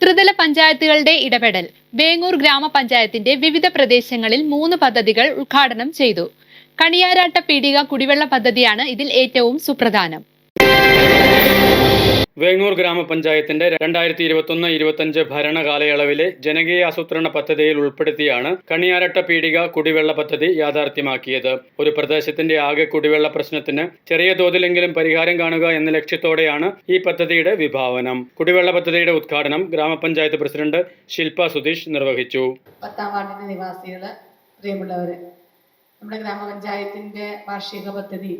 ത്രിതല പഞ്ചായത്തുകളുടെ ഇടപെടൽ. വേങ്ങൂർ ഗ്രാമപഞ്ചായത്തിന്റെ വിവിധ പ്രദേശങ്ങളിൽ മൂന്ന് പദ്ധതികൾ ഉദ്ഘാടനം ചെയ്തു. കണിയാരാട്ട പീടിക കുടിവെള്ള പദ്ധതിയാണ് ഇതിൽ ഏറ്റവും സുപ്രധാനം. വേങ്ങൂർ ഗ്രാമപഞ്ചായത്തിന്റെ രണ്ടായിരത്തി ഇരുപത്തൊന്ന് ഇരുപത്തഞ്ച് ഭരണകാലയളവിലെ ജനകീയ ആസൂത്രണ പദ്ധതിയിൽ ഉൾപ്പെടുത്തിയാണ് കണിയാരട്ട പീടിക കുടിവെള്ള പദ്ധതി യാഥാർത്ഥ്യമാക്കിയത്. ഒരു പ്രദേശത്തിന്റെ ആകെ കുടിവെള്ള പ്രശ്നത്തിന് ചെറിയ തോതിലെങ്കിലും പരിഹാരം കാണുക എന്ന ലക്ഷ്യത്തോടെയാണ് ഈ പദ്ധതിയുടെ വിഭാവനം. കുടിവെള്ള പദ്ധതിയുടെ ഉദ്ഘാടനം ഗ്രാമപഞ്ചായത്ത് പ്രസിഡന്റ് ശില്പ സുധീഷ് നിർവഹിച്ചു. പത്താം വാർഡിന്റെ നിവാസികൾ പ്രിയമുള്ളവര് നമ്മുടെ ഗ്രാമപഞ്ചായത്തിന്റെ വാർഷിക പദ്ധതി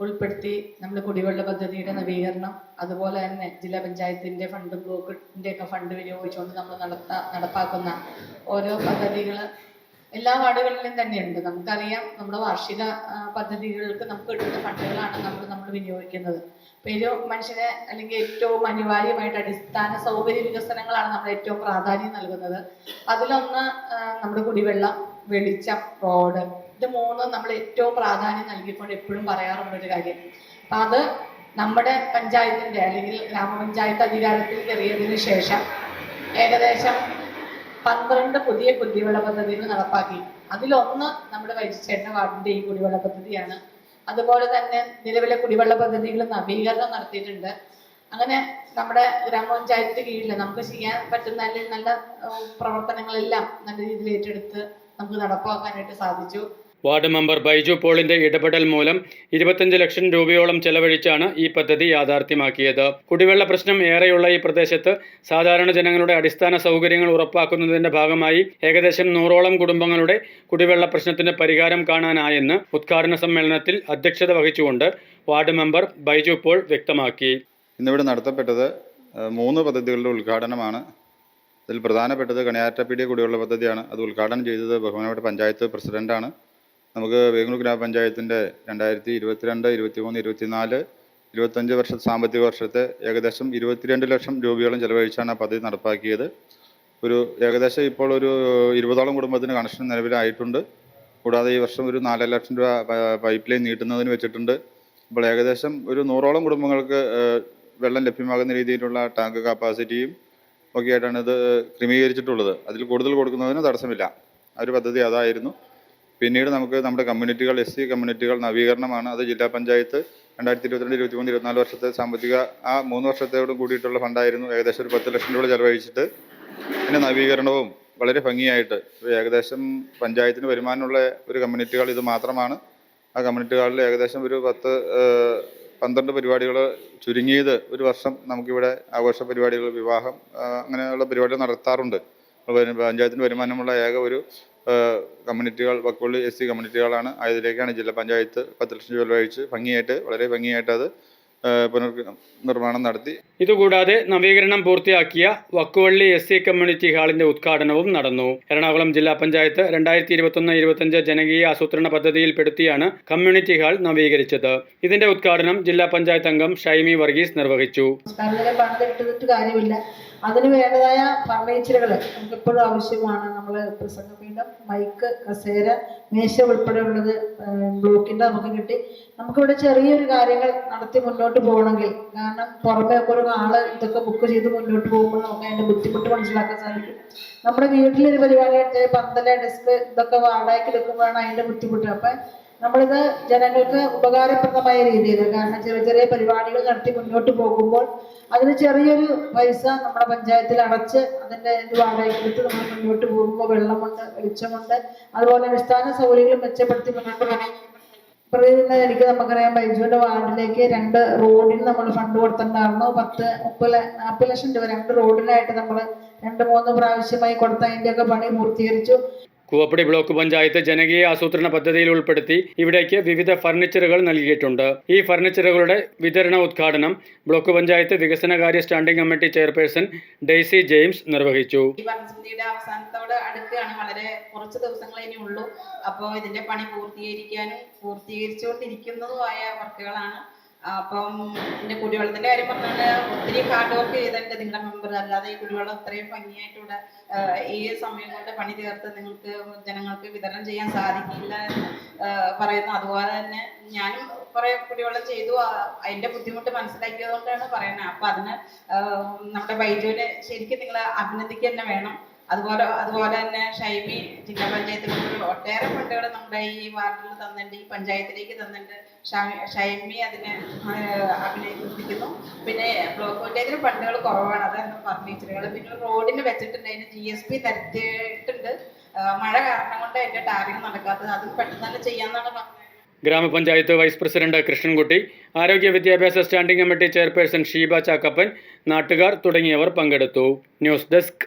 ഉൾപ്പെടുത്തി നമ്മൾ കുടിവെള്ള പദ്ധതിയുടെ നവീകരണം അതുപോലെ തന്നെ ജില്ലാ പഞ്ചായത്തിന്റെ ഫണ്ട് ബ്ലോക്കിന്റെ ഒക്കെ ഫണ്ട് വിനിയോഗിച്ചുകൊണ്ട് നമ്മൾ നടപ്പാക്കുന്ന ഓരോ പദ്ധതികൾ എല്ലാ വാർഡുകളിലും തന്നെയുണ്ട്. നമുക്കറിയാം നമ്മുടെ വാർഷിക പദ്ധതികൾക്ക് നമുക്ക് കിട്ടുന്ന ഫണ്ടുകളാണ് നമ്മൾ നമ്മൾ വിനിയോഗിക്കുന്നത്. അപ്പോൾ മനുഷ്യനെ അല്ലെങ്കിൽ ഏറ്റവും അനിവാര്യമായിട്ട് അടിസ്ഥാന സൗകര്യ വികസനങ്ങളാണ് നമ്മൾ ഏറ്റവും പ്രാധാന്യം നൽകുന്നത്. അതിലൊന്ന് നമ്മുടെ കുടിവെള്ളം വെളിച്ചം റോഡ് ഇത് മൂന്നും നമ്മൾ ഏറ്റവും പ്രാധാന്യം നൽകിക്കൊണ്ട് എപ്പോഴും പറയാറുള്ള ഒരു കാര്യം. അപ്പൊ അത് നമ്മുടെ പഞ്ചായത്തിന്റെ അല്ലെങ്കിൽ ഗ്രാമപഞ്ചായത്ത് അധികാരത്തിൽ കയറിയതിന് ശേഷം ഏകദേശം പന്ത്രണ്ട് പുതിയ കുടിവെള്ള പദ്ധതികൾ നടപ്പാക്കി. അതിലൊന്ന് നമ്മുടെ വൈദ്യുതേട്ട വാർഡിന്റെ ഈ കുടിവെള്ള പദ്ധതിയാണ്. അതുപോലെ തന്നെ നിലവിലെ കുടിവെള്ള പദ്ധതികൾ നവീകരണം നടത്തിയിട്ടുണ്ട്. അങ്ങനെ നമ്മുടെ ഗ്രാമപഞ്ചായത്തിന് കീഴിൽ നമുക്ക് ചെയ്യാൻ പറ്റുന്ന അല്ലെങ്കിൽ നല്ല പ്രവർത്തനങ്ങളെല്ലാം നല്ല രീതിയിൽ ഏറ്റെടുത്ത് നമുക്ക് നടപ്പാക്കാനായിട്ട് സാധിച്ചു. വാർഡ് മെമ്പർ ബൈജു പോളിന്റെ ഇടപെടൽ മൂലം ഇരുപത്തഞ്ച് ലക്ഷം രൂപയോളം ചെലവഴിച്ചാണ് ഈ പദ്ധതി യാഥാർത്ഥ്യമാക്കിയത്. കുടിവെള്ള പ്രശ്നം ഏറെയുള്ള ഈ പ്രദേശത്ത് സാധാരണ ജനങ്ങളുടെ അടിസ്ഥാന സൗകര്യങ്ങൾ ഉറപ്പാക്കുന്നതിന്റെ ഭാഗമായി ഏകദേശം നൂറോളം കുടുംബങ്ങളുടെ കുടിവെള്ള പ്രശ്നത്തിന് പരിഹാരം കാണാനായെന്ന് ഉദ്ഘാടന സമ്മേളനത്തിൽ അധ്യക്ഷത വഹിച്ചുകൊണ്ട് വാർഡ് മെമ്പർ ബൈജു പോൾ വ്യക്തമാക്കി. ഇന്നിവിടെ നടത്തപ്പെട്ടത് മൂന്ന് പദ്ധതികളുടെ ഉദ്ഘാടനമാണ്. ഇതിൽ പ്രധാനപ്പെട്ടത് കണിയാറ്റപ്പീടിയ കുടിവെള്ള പദ്ധതിയാണ്. അത് ഉദ്ഘാടനം ചെയ്തത് ബഹുമാനപ്പെട്ട പഞ്ചായത്ത് പ്രസിഡന്റാണ്. നമുക്ക് വേങ്ങൂർ ഗ്രാമപഞ്ചായത്തിന്റെ രണ്ടായിരത്തി ഇരുപത്തിരണ്ട് ഇരുപത്തിമൂന്ന് ഇരുപത്തിനാല് ഇരുപത്തഞ്ച് വർഷ സാമ്പത്തിക വർഷത്തെ ഏകദേശം ഇരുപത്തിരണ്ട് ലക്ഷം രൂപയോളം ചെലവഴിച്ചാണ് ആ പദ്ധതി നടപ്പാക്കിയത്. ഒരു ഏകദേശം ഇപ്പോൾ ഒരു ഇരുപതോളം കുടുംബത്തിന് കണക്ഷൻ നിലവിലായിട്ടുണ്ട്. കൂടാതെ ഈ വർഷം ഒരു നാല് ലക്ഷം രൂപ പൈപ്പ് ലൈൻ നീട്ടുന്നതിന് വെച്ചിട്ടുണ്ട്. ഇപ്പോൾ ഏകദേശം ഒരു നൂറോളം കുടുംബങ്ങൾക്ക് വെള്ളം ലഭ്യമാകുന്ന രീതിയിലുള്ള ടാങ്ക് കപ്പാസിറ്റിയും ഒക്കെ ആയിട്ടാണ് ഇത് ക്രമീകരിച്ചിട്ടുള്ളത്. അതിൽ കൂടുതൽ കൊടുക്കുന്നതിന് തടസ്സമില്ല. ആ ഒരു പദ്ധതി അതായിരുന്നു. പിന്നീട് നമുക്ക് നമ്മുടെ കമ്മ്യൂണിറ്റികൾ എസ് സി കമ്മ്യൂണിറ്റികൾ നവീകരണമാണ്. അത് ജില്ലാ പഞ്ചായത്ത് രണ്ടായിരത്തി ഇരുപത്തിരണ്ട് ഇരുപത്തിമൂന്ന് ഇരുപത്തിനാല് വർഷത്തെ സാമ്പത്തിക ആ മൂന്ന് വർഷത്തോട് കൂടിയിട്ടുള്ള ഫണ്ടായിരുന്നു. ഏകദേശം ഒരു പത്ത് ലക്ഷം രൂപ ചെലവഴിച്ചിട്ട് പിന്നെ നവീകരണവും വളരെ ഭംഗിയായിട്ട് ഏകദേശം പഞ്ചായത്തിന് വരുമാനമുള്ള ഒരു കമ്മ്യൂണിറ്റികൾ ഇത് മാത്രമാണ്. ആ കമ്മ്യൂണിറ്റികളിൽ ഏകദേശം ഒരു പത്ത് പന്ത്രണ്ട് പരിപാടികൾ ചുരുങ്ങിയത് ഒരു വർഷം നമുക്കിവിടെ ആഘോഷ പരിപാടികൾ വിവാഹം അങ്ങനെയുള്ള പരിപാടികൾ നടത്താറുണ്ട്. പഞ്ചായത്തിന് വരുമാനമുള്ള ഏക ഒരു കമ്മ്യൂണിറ്റികൾ വക്കുള്ളി എസ് സി കമ്മ്യൂണിറ്റികളാണ് ആയതിലേക്കാണ് ജില്ലാ പഞ്ചായത്ത് പത്ത് ലക്ഷം രൂപ ചെലവഴിച്ച് ഭംഗിയായിട്ട് വളരെ ഭംഗിയായിട്ട് അത് പുനർ നിർമ്മാണം നടത്തി. ഇതുകൂടാതെ നവീകരണം പൂർത്തിയാക്കിയ വക്കുവള്ളി എസ് സി കമ്മ്യൂണിറ്റി ഹാളിന്റെ ഉദ്ഘാടനവും നടന്നു. എറണാകുളം ജില്ലാ പഞ്ചായത്ത് രണ്ടായിരത്തി ഇരുപത്തൊന്ന് ഇരുപത്തഞ്ച് ജനകീയ ആസൂത്രണ പദ്ധതിയിൽപ്പെടുത്തിയാണ് കമ്മ്യൂണിറ്റി ഹാൾ നവീകരിച്ചത്. ഇതിന്റെ ഉദ്ഘാടനം ജില്ലാ പഞ്ചായത്ത് അംഗം ഷൈമി വർഗീസ് നിർവഹിച്ചു. കാര്യമില്ല. അതിന് വേണ്ടതായ ഫർണിച്ചറുകൾ നമുക്ക് എപ്പോഴും ആവശ്യമാണ് നമ്മൾ പ്രസംഗപീഠം മൈക്ക് കസേര മേശ ഉൾപ്പെടെ ഉള്ളത് ബ്ലോക്കിന്റെ നമുക്ക് കിട്ടി. നമുക്കിവിടെ ചെറിയൊരു കാര്യങ്ങൾ നടത്തി മുന്നോട്ട് പോകണമെങ്കിൽ കാരണം പുറമെ ഒരു ആൾ ഇതൊക്കെ ബുക്ക് ചെയ്ത് മുന്നോട്ട് പോകുമ്പോൾ നമുക്ക് അതിന്റെ ബുദ്ധിമുട്ട് മനസ്സിലാക്കാൻ സാധിക്കും. നമ്മുടെ വീട്ടിലൊരു പരിപാടി പന്തല ഡെസ്ക് ഇതൊക്കെ വാടകയ്ക്ക് എടുക്കുമ്പോഴാണ് അതിന്റെ ബുദ്ധിമുട്ട്. അപ്പം നമ്മളിത് ജനങ്ങൾക്ക് ഉപകാരപ്രദമായ രീതിയിൽ കാരണം ചെറിയ ചെറിയ പരിപാടികൾ നടത്തി മുന്നോട്ട് പോകുമ്പോൾ അതിന് ചെറിയൊരു പൈസ നമ്മുടെ പഞ്ചായത്തിൽ അടച്ച് അതിന്റെ ഇത് വാടകയ്ക്കെടുത്ത് നമ്മൾ മുന്നോട്ട് പോകുമ്പോൾ വെള്ളമുണ്ട് വെളിച്ചമുണ്ട് അതുപോലെ അടിസ്ഥാന സൗകര്യങ്ങൾ മെച്ചപ്പെടുത്തി മുന്നോട്ട് പോകണം. എനിക്ക് നമുക്കറിയാം ബൈജുവിന്റെ വാർഡിലേക്ക് രണ്ട് റോഡിന് നമ്മൾ ഫണ്ട് കൊടുത്തിട്ടുണ്ടായിരുന്നു. പത്ത് മുപ്പത് നാൽപ്പത് ലക്ഷം രൂപ രണ്ട് റോഡിനായിട്ട് നമ്മൾ രണ്ട് മൂന്ന് പ്രാവശ്യമായി കൊടുത്ത അതിന്റെയൊക്കെ പണി പൂർത്തീകരിച്ചു. കൂവപ്പടി ബ്ലോക്ക് പഞ്ചായത്ത് ജനകീയ ആസൂത്രണ പദ്ധതിയിൽ ഉൾപ്പെടുത്തി ഇവിടേക്ക് വിവിധ ഫർണിച്ചറുകൾ നൽകിയിട്ടുണ്ട്. ഈ ഫർണിച്ചറുകളുടെ വിതരണ ഉദ്ഘാടനം ബ്ലോക്ക് പഞ്ചായത്ത് വികസനകാര്യ standing committee chairperson Daisy James നിർവഹിച്ചു. അവസാനത്തോട് വളരെ കുറച്ച് ദിവസങ്ങൾ ഇനി ഉള്ളൂ. അപ്പോൾ ഇതിന്റെ പണി പൂർത്തീകരിക്കാനും പൂർത്തീകരിച്ചുകൊണ്ടിരിക്കുന്നതുമായ വർക്കുകളാണ് അപ്പം പിന്നെ കുടിവെള്ളത്തിന്റെ കാര്യം പറഞ്ഞാൽ ഒത്തിരി ഹാർഡ് വർക്ക് ചെയ്തിട്ട് നിങ്ങളുടെ മെമ്പർ അല്ലാതെ ഈ കുടിവെള്ളം ഇത്രയും ഭംഗിയായിട്ടിവിടെ ആഹ് ഈ സമയം കൊണ്ട് പണി തീർത്ത് നിങ്ങൾക്ക് ജനങ്ങൾക്ക് വിതരണം ചെയ്യാൻ സാധിക്കില്ല എന്ന് പറയുന്നു അതുപോലെ തന്നെ ഞാനും കുറെ കുടിവെള്ളം ചെയ്തു. അതിന്റെ ബുദ്ധിമുട്ട് മനസ്സിലാക്കിയത് കൊണ്ടാണ് പറയുന്നത്. അപ്പൊ അതിന് നമ്മുടെ ബൈജുവിനെ ശരിക്കും നിങ്ങൾ അഭിനന്ദിക്കുക തന്നെ വേണം. അതുപോലെ അതുപോലെ തന്നെ ഷൈമി ജില്ലാ പഞ്ചായത്തിൽ ഒട്ടേറെ ഫണ്ടുകൾ നമ്മുടെ ഈ വാർഡിൽ തന്നിട്ടുണ്ട് ഈ പഞ്ചായത്തിലേക്ക് തന്നിട്ടുണ്ട്. ഷൈമി അതിനെ അഭിനയിപ്പിക്കുന്നു. പിന്നെ ബ്ലോക്ക് പഞ്ചായത്തിന് ഫണ്ടുകൾ കുറവാണ് അതാണ് ഫർണിച്ചറുകൾ പിന്നെ റോഡിന് വെച്ചിട്ടുണ്ട് അതിന് ജി എസ് പി തരത്തിയിട്ടുണ്ട്. മഴ കാരണം കൊണ്ട് അതിന്റെ ടാറിങ് നടക്കാത്തത് അത് പെട്ടെന്ന് തന്നെ ചെയ്യാന്നാണ് പറഞ്ഞത്. ഗ്രാമപഞ്ചായത്ത് വൈസ് പ്രസിഡന്റ് കൃഷ്ണൻകുട്ടി ആരോഗ്യ വിദ്യാഭ്യാസ standing committee chairperson Sheeba Chakkappan നാട്ടുകാർ തുടങ്ങിയവർ പങ്കെടുത്തു. News desk